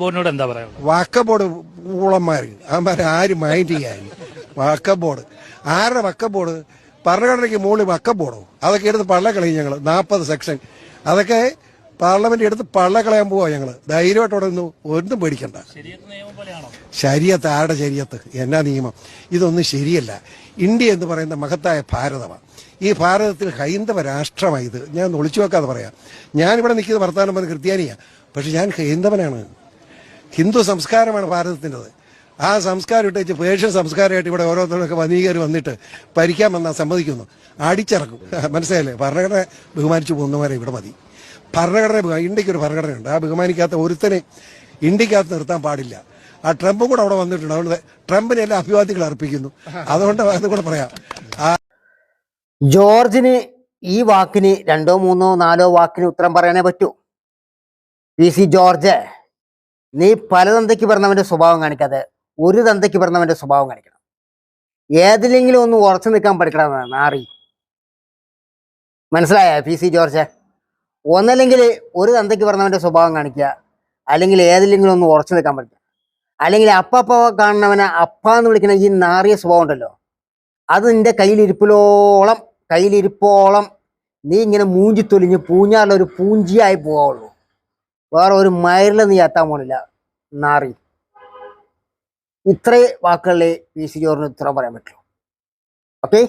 ബോർഡിനോട് എന്താ പറയുക വക്കബോർഡ് ഊളന്മാർ അവന്മാർ ആര് മൈൻഡ് ചെയ്യാൻ? വക്കബോർഡ്. ആരുടെ വക്കബോർഡ്? ഭരണഘടനയ്ക്ക് മുകളിൽ വക്കബോർഡോ? അതൊക്കെ എടുത്ത് പള്ളക്കളയും ഞങ്ങൾ നാൽപ്പത് സെക്ഷൻ അതൊക്കെ പാർലമെന്റ് എടുത്ത് പള്ളക്കളയാൻ പോവാ ഞങ്ങൾ ധൈര്യമായിട്ടോടെ ഒന്നും ഒന്നും പേടിക്കണ്ട. ശരിയത്ത് ആരുടെ ശരിയത്ത്? എന്നാ നിയമം? ഇതൊന്നും ശരിയല്ല. ഇന്ത്യ എന്ന് പറയുന്ന മഹത്തായ ഭാരതമാണ് ഈ ഭാരതത്തിൽ ഹൈന്ദവ രാഷ്ട്രമായത് ഇത്. ഞാൻ ഒളിച്ചു വെക്കാതെ പറയാം. ഞാനിവിടെ നിൽക്കുന്നത് വർത്തമാനം പറഞ്ഞ് ക്രിസ്ത്യാനിയാണ് പക്ഷെ ഞാൻ ഹൈന്ദവനാണ്. ഹിന്ദു സംസ്കാരമാണ് ഭാരതത്തിന്റെത്. ആ സംസ്കാരം ഇട്ടേച്ച് പേർഷ്യൻ സംസ്കാരമായിട്ട് ഇവിടെ ഓരോരുത്തരൊക്കെ വനീകര് വന്നിട്ട് ഭരിക്കാൻ വന്നാൽ സമ്മതിക്കുന്നു. അടിച്ചിറക്കും. മനസ്സിലായില്ലേ? ഭരണഘടന ബഹുമാനിച്ചു പോകുന്നവരെ ഇവിടെ മതി. ഭരണഘടന ഇന്ത്യയ്ക്ക് ഒരു ഭരണഘടനയുണ്ട്. ആ ബഹുമാനിക്കാത്ത ഒരുത്തനെ ഇന്ത്യക്കകത്ത് നിർത്താൻ പാടില്ല. ആ ട്രംപും കൂടെ അവിടെ വന്നിട്ടുണ്ട്. അതുകൊണ്ട് ട്രംപിനെ എല്ലാം അഭിവാദികൾ അർപ്പിക്കുന്നു. അതുകൊണ്ട് അത് കൂടെ പറയാം. ജോർജിന് ഈ വാക്കിന് രണ്ടോ മൂന്നോ നാലോ വാക്കിന് ഉത്തരം പറയാനേ പറ്റൂ. P C George. നീ പല തന്തയ്ക്ക് പറഞ്ഞവന്റെ സ്വഭാവം കാണിക്കാതെ ഒരു തന്തയ്ക്ക് പറഞ്ഞവന്റെ സ്വഭാവം കാണിക്കണം. ഏതിലെങ്കിലും ഒന്ന് ഉറച്ചു നിൽക്കാൻ പഠിക്കണം നാറി. മനസ്സിലായ പി സി ജോർജ്? ഒന്നല്ലെങ്കിൽ ഒരു തന്തയ്ക്ക് പറഞ്ഞവന്റെ സ്വഭാവം കാണിക്കുക. അല്ലെങ്കിൽ ഏതിലെങ്കിലും ഒന്ന് ഉറച്ചു നിൽക്കാൻ പഠിക്കുക. അല്ലെങ്കിൽ അപ്പപ്പ കാണുന്നവനെ അപ്പ എന്ന് വിളിക്കുന്ന ഈ നാറിയ സ്വഭാവം ഉണ്ടല്ലോ. അത് നിന്റെ കയ്യിലിരിപ്പിലോളം കയ്യിലിരിപ്പോളം നീ ഇങ്ങനെ മൂഞ്ചി തൊലിഞ്ഞ് പൂഞ്ഞാലൊരു പൂഞ്ചിയായി പോവുള്ളൂ വേറെ ഒരു മയറിൽ നീ എത്താൻ പോണില്ല. നാറി. ഇത്രേ വാക്കുകളിൽ പി സി ജോറിന് ഉത്തരം പറയാൻ പറ്റുള്ളൂ. ഓക്കെ?